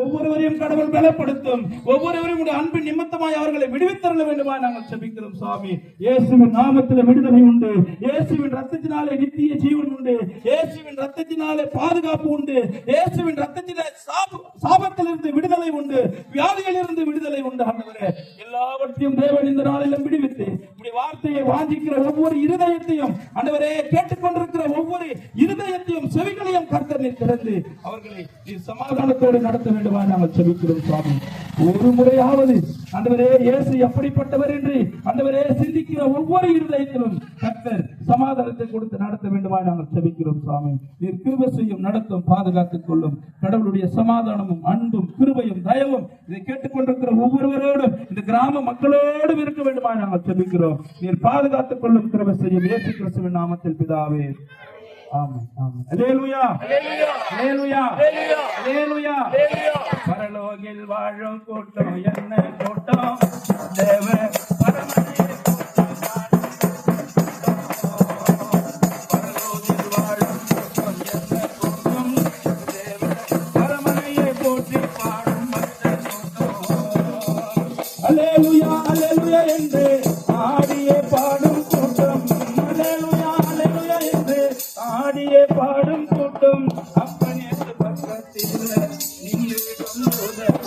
ஒவ்வொருவரையும் கடவுள் பலப்படுத்தும். ஒவ்வொருவரையும் உடைய அன்பின் நிமித்தமாய் அவர்களை விடுவித்தரல வேண்டுமா நாங்கள் செபிக்கிறோம் சுவாமி இயேசுவின் நாமத்தில் விடுதலை உண்டு. இயேசுவின் ரத்தத்தினாலே நித்திய ஜீவன் உண்டு. இயேசுவின் ரத்தத்தினாலே பாதுகாப்பு உண்டு. இயேசுவின் ரத்தத்தினாலே சாபத்தில் சாபத்திலிருந்து விடுதலை உண்டு. வியாதிகளிலிருந்து விடுதலை உண்டு ஆண்டவரே. எல்லாவற்றையும் தேவன் இந்த நாளிலும் விடுவித்து உடைய வார்த்தையை வாஞ்சிக்கிற ஒவ்வொரு இருதயத்தையும் ஆண்டவரே கேட்டுக்கொண்டிருக்கிற ஒவ்வொரு இருதயத்தையும் செவிகளையும் கர்த்தர் கிடந்து அவர்களை நீர் சமாதானத்தோடு நடத்த வேண்டுமா நாங்கள் செபிக்கிறோம் சுவாமி. ஒரு முறையாவது அந்தவரே இயேசு எப்படிப்பட்டவர் என்று அந்தவரே சிந்திக்கிற ஒவ்வொரு இருதயத்திலும் கர்த்தர் சமாதானத்தை கொடுத்து நடத்த வேண்டுமா நாங்கள் செபிக்கிறோம் சுவாமி. நீர் கிருப செய்யும் நடத்தும் பாதுகாத்துக் கொள்ளும். கடவுளுடைய சமாதானமும் அன்பும் கிருபையும் தயவும் இதை கேட்டுக்கொண்டிருக்கிற ஒவ்வொருவரோடும் இந்த கிராம மக்களோடும் இருக்க வேண்டுமா நாங்கள் செபிக்கிறோம். நீர் பாதுகாத்துக் கொள்ளும் கிருப செய்யும் இயேசு கிறிஸ்துவின் நாமத்தில் பிதாவே. பரலோகில் வாழும் கூட்டம் என்ன கூட்டம்? தேவ பரமனே பரலோகில் வாழும் கூட்டம் பாடும் கூட்டம். அப்பன் என்ற பக்கத்தில் நீ சொல்லுவதற்கு